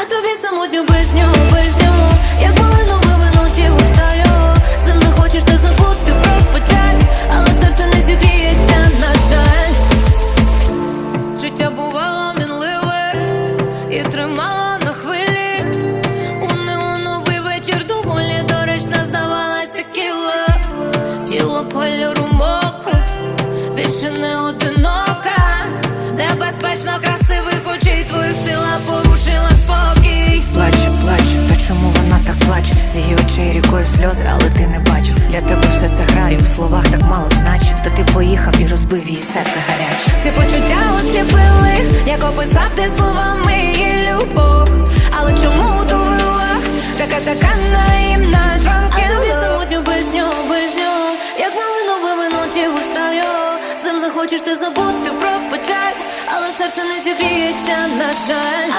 А тобі самотню пісню, пісню Як малину вивинуті устаю З ним захочеш ти забути про печаль Але серце не зігріється, на жаль. Життя бувало мінливе І тримало на хвилі. У неоновий вечір доволі доречно здавалась текіла Тіло кольору мока Більше не одинока. Небезпечно красивих очей З очей рікою сльози, але ти не бачив. Для тебе все це грає, в словах так мало значить. Та ти поїхав і розбив її серце гаряче. Ці почуття осліпили, як описати словами її любов. Але чому довела така така наївна дранки? А тобі самотню пісню, пісню, як малину вивинуті густаю. З ним захочеш ти забути про печаль, але серце не зігріється, на жаль.